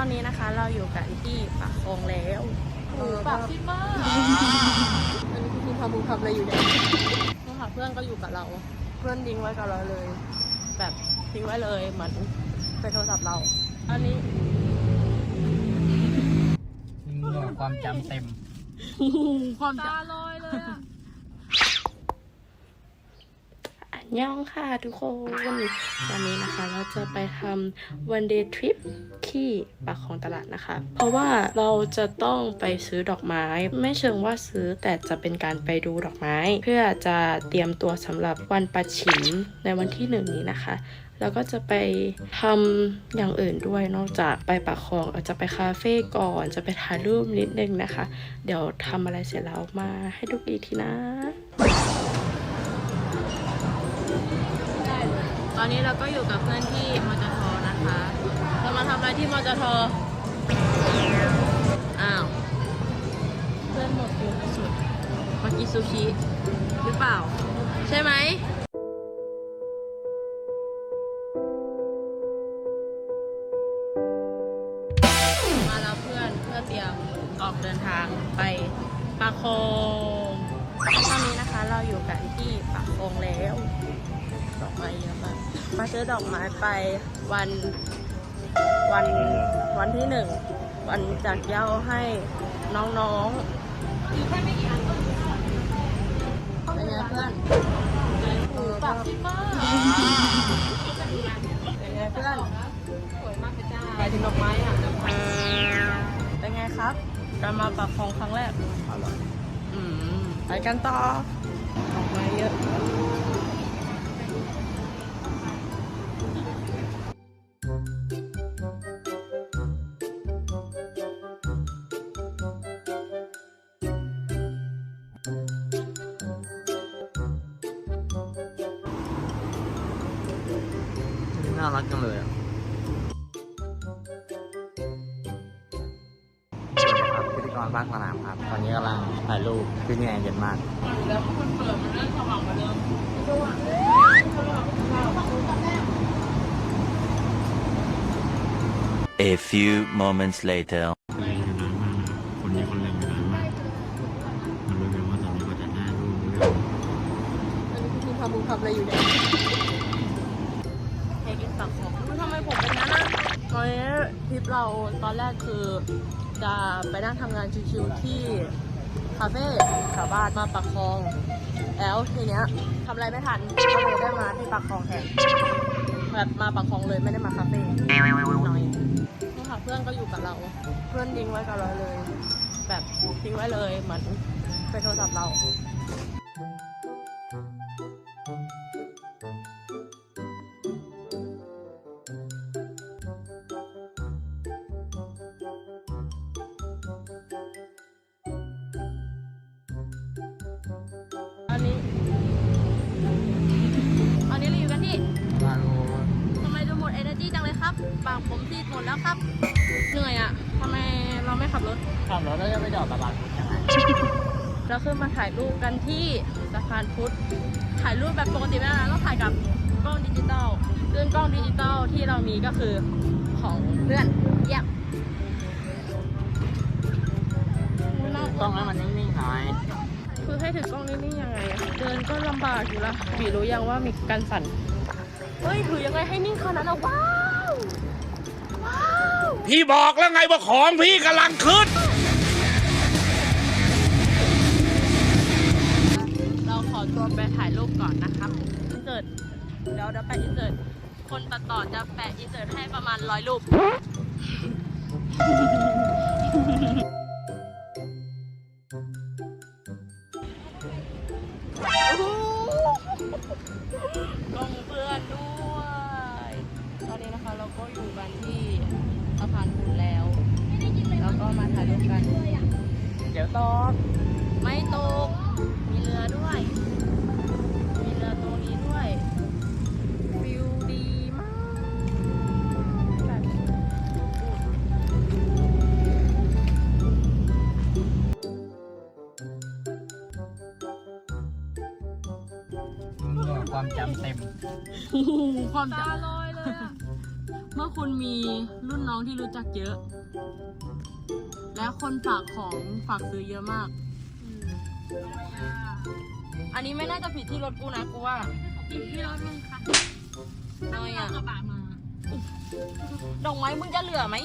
อนนี้นะคะเราอยู่กันที่ปากคลองแล้วโอ้ปากซิดมากอันนี้คือคุณทำบุญทำอะไรอยู่เนี่ยนี่ค่ะเพื่อนก็อยู่กับเรา เพื่อนทิ้งไว้กับเราเลย แบบทิ้งไว้เลยเหมือนเป็นโทรศัพท์เรา อันนี้มึงบอกความจำเต็ม ความตาลอยเลยอะ อัน ย่องค่ะทุกคนวันนี้นะคะเราจะไปทำ one day trip ที่ปากของตลาดนะคะ เพราะว่าเราจะต้องไปซื้อดอกไม้ ไม่เชิงว่าซื้อแต่จะเป็นการไปดูดอกไม้ เพื่อจะเตรียมตัวสำหรับวันปัดฉิมในวันที่หนึ่งนี้นะคะแล้วก็จะไปทำอย่างอื่นด้วยนอกจากไปปากคลองอาจจะไปคาเฟ่ก่อน จะไปถ่ายรูปนิดนึงนะคะ เดี๋ยวทำอะไรเสร็จแล้วมาให้ดูอีกทีนะ อนนี้เราก็อยู่กับเพื่อนที่มจทนะคะ เรามาทำอะไรที่มจทอ้าว เพื่อนหมดฟิวสุดมากินซูชิหรือเปล่า ใช่ไหมมาแล้วเพื่อนเพื่อเตรียมออกเดินทางไปปาโคงตอนนี้นะคะเราอยู่กันที่ปา มาซื้อดอกไม้ไปวันวันวันที่หนึ่งวันจากเหย้าให้น้องๆอยู่แค่ไม่กี่อันเป็นไงเพื่อนโอ้ปากซิดมากเป็นไงเพื่อนสวยมากเลยจ้าไปถึงดอกไม้อะเป็นไงครับการมาปากคลองครั้งแรกอืมไปกันต่อดอกไม้เยอะ น่ารักจังเลยอะพิธีกรภาคสนามครับ ตอนนี้กำลังถ่ายรูปที่นี่แอร์เย็นมาก แล้วมันเปิดมันเริ่มสว่างกว่าเดิม A few moments later. คนเล่นอยู่นานมากคนนี้คนเล่นอยู่นานมากมันรู้เลยว่าตอนนี้ก็จะได้รูปเรื่องอันนี้คือคุณทำบุญทำอะไรอยู่เนี่ยเฮกิน สังของทำไมผมเป็นงั้นนะตอนนี้ทริปเราตอนแรกคือจะไปนั่งทำงานชิวๆที่คาเฟ่แถวบ้านมาปากคลอง แล้วทีเนี้ยทำอะไรไม่ทันก็เลยได้มาที่ปากคลองแทนแบบมาปากคลองเลยไม่ได้มาคาเฟ่น้อยนี่ค่ะเพื่อนก็อยู่กับเรา เพื่อนทิ้งไว้กับเราเลย แบบทิ้งไว้เลยเหมือนเป็นโทรศัพท์เรา มารูทำไมดูหมด energy จังเลยครับปากผมซีดหมดแล้วครับ เหนื่อยอะทำไมเราไม่ขับรถ ขับรถแล้วจะไปจอดตลาดพุธยังไงเราขึ้นมาถ่ายรูปกันที่สะพานพุทธ ถ่ายรูปแบบปกติไม่ได้นะต้องถ่ายกับกล้องดิจิตอลซึ่งกล้องดิจิตอลที่เรามีก็คือของเพื่อนเยี่ยมต้องให้มันนิ่งๆหน่อยคือให้ถือกล้องนิ่งๆยังไงอะเดินก็ลำบากอยู่ละบีรู้ยังว่ามีการสั่น เฮ้ยถือยังไงให้นิ่งขนาดนั้นอะว้าวว้าวพี่บอกแล้วไงว่าของพี่กำลังขึ้น เราขอตัวไปถ่ายรูปก่อนนะครับอินเสิร์ตเดี๋ยวเดี๋ยวแปะอินเสิร์ตคนตัดต่อจะแปะอินเสิร์ตให้ประมาณร้อยรูป กล้องเพื่อนด้วย ตอนนี้นะคะเราก็อยู่กันที่สะพานพุนแล้ว แล้วก็มาถ่ายรูปกัน เดี๋ยวตก ไม่ตก มีเรือด้วย ความจำเต็ม ความจตาลอยเลยเมื่อคุณมีรุ่นน้องที่รู้จักเยอะ และคนฝากของฝากซื้อเยอะมาก อันนี้ไม่น่าจะผิดที่รถกูนะกูว่าอีกที่รถมึงคะน้อยอะดอกไม้มึงจะเหลือไหม